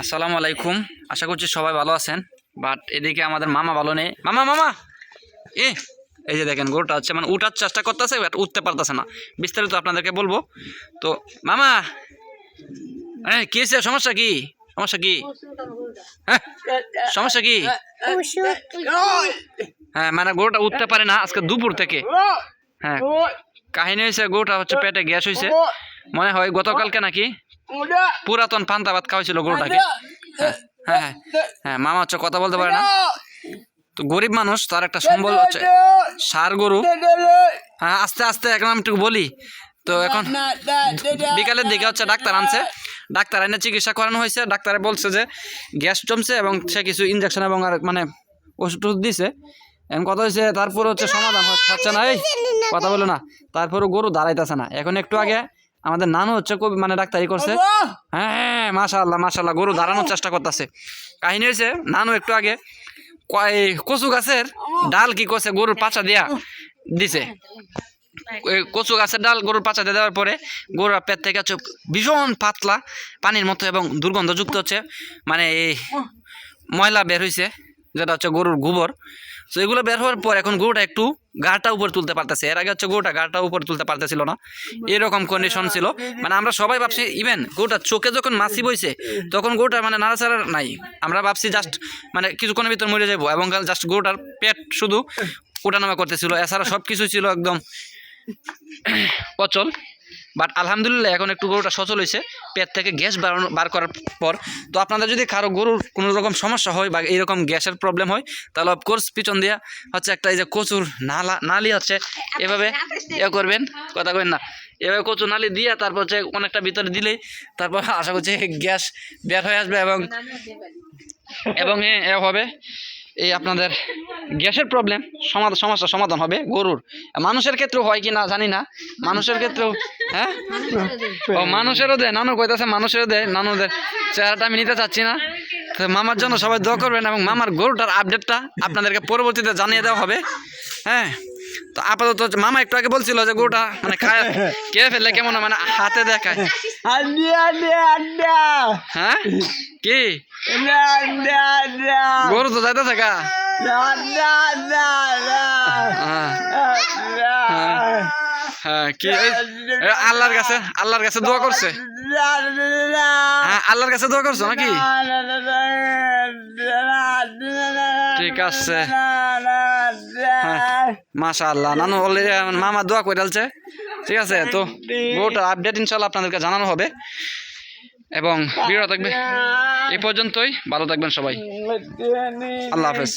আসসালামু আলাইকুম। আশা করছি সবাই ভালো আছেন বাট এদিকে আমাদের মামা ভালো নেই। মামা মামা! এ, এই যে দেখেন, গরুটা হচ্ছে মানে উঠার চেষ্টা করতেছে বাট উঠতে পারতেছে না। বিস্তারিত আপনাদেরকে বলব। তো, মামা! হ্যাঁ কি হয়েছে? সমস্যা কি? সমস্যা কি? হ্যাঁ? সমস্যা কি? হ্যাঁ মানে গরুটা উঠতে পারে না আজকে দুপুর থেকে। হ্যাঁ। কাহিনী হয়েছে, গরুটা হচ্ছে পেটে গ্যাস হয়েছে। মনে হয় গতকালকে নাকি? পুরাতন পান্তা ভাত খাওয়াইছিল গরুটাকে। হ্যাঁ হ্যাঁ হ্যাঁ মামা হচ্ছে কথা বলতে পারে না। তো গরিব মানুষ তার একটা সম্বল হচ্ছে সার গরু। হ্যাঁ আস্তে আস্তে এখন আমি একটু বলি। তো এখন বিকালের দিকে হচ্ছে ডাক্তার আনছে। ডাক্তার এনে চিকিৎসা করানো হয়েছে। ডাক্তারে বলছে যে গ্যাস জমছে এবং সে কিছু ইঞ্জেকশন এবং আর মানে ওষুধ দিছে। এখন কথা হয়েছে তারপর হচ্ছে সমাধান হচ্ছে না। এই কথা বলো না। তারপরও গরু দাঁড়াইতেছে না। এখন একটু আগে আমাদের নানু হচ্ছে কবি মানে ডাক্তারি করছে। হ্যাঁ হ্যাঁ মাশাল্লাহ মাশাল্লাহ গরু দাঁড়ানোর চেষ্টা করতেছে। কাহিনী হয়েছে নানু একটু আগে কয় কচু গাছের ডাল কি করছে গরুর পাচা দিয়া দিছে। কচু গাছের ডাল গরুর পাচা দিয়ে দেওয়ার পরে গরুর পেট থেকে হচ্ছে ভীষণ পাতলা পানির মতো এবং দুর্গন্ধযুক্ত হচ্ছে। মানে এই ময়লা বের হয়েছে যেটা হচ্ছে গরুর গোবর। তো এগুলো বের হওয়ার পর এখন গরুটা একটু গাটা উপর তুলতে পারতেছে। এর আগে হচ্ছে গরুটা গাটা উপর তুলতে পারতেছিল না। এরকম কন্ডিশন ছিল। মানে আমরা সবাই ভাবছি ইভেন গরুটা চোখে যখন মাছি বইছে, তখন গরুটা মানে নাড়াচাড়া নাই। আমরা ভাবছি জাস্ট মানে কিছুক্ষণের ভিতর মরে যাব এবং জাস্ট গরুটার পেট শুধু ওঠানামা করতেছিল। এছাড়া সব কিছু ছিল একদম অচল বাট আলহামদুলিল্লাহ এখন একটু গরুটা সচল হয়েছে। পেট থেকে গ্যাস বাড়ানো বার করার পর। তো আপনাদের যদি কারও গরুর কোনো রকম সমস্যা হয় বা এরকম গ্যাসের প্রবলেম হয় তাহলে অফকোর্স পিছন দিয়া হচ্ছে একটা এই যে কচুর নালা নালি হচ্ছে এভাবে এ করবেন কথা কবেন না। এভাবে কচু নালি দিয়ে তারপর হচ্ছে অনেকটা ভিতরে দিলেই তারপর আশা করছি গ্যাস বের হয়ে আসবে এবং এবং এ এ হবে। এই আপনাদের গ্যাসের প্রবলেম সমাধান সমস্যা সমাধান হবে, গরুর। মানুষের ক্ষেত্রেও হয় কি না জানি না। মানুষের ক্ষেত্রেও হ্যাঁ? মানুষেরও দেয়, নানু কইতাছে মানুষেরও দেয়, নানুদের চেহারাটা আমি নিতে চাচ্ছি না। তো মামার জন্য সবাই দোয়া করবেন এবং মামার গরুটার আপডেটটা আপনাদেরকে পরবর্তীতে জানিয়ে দেওয়া হবে হ্যাঁ? তো আপাতত মামা একটু আগে বলছিল যে গরুটা মানে খায় কে ফেললে কেমন? মানে হাতে দেখায়। আন্ডা আন্ডা আন্ডা। হ্যাঁ? কি? আন্ডা আন্ডা আন্ডা। গরু তো যাইতেছে কা আন্ডা আন্ডা হ্যাঁ হ্যাঁ কি? আল্লাহর কাছে আল্লাহর কাছে দোয়া করছে? হ্যাঁ আল্লাহর কাছে দোয়া করছ নাকি? ঠিক আছে। হ্যাঁ মাশা আল্লাহ নানু মামা দোয়া করে ডালছে। ঠিক আছে, তো গরুটার আপডেট ইনশাল্লাহ আপনাদেরকে জানানো হবে। এবং ভিডিও থাকবে এ পর্যন্তই, ভালো থাকবেন সবাই। আল্লাহ হাফেজ।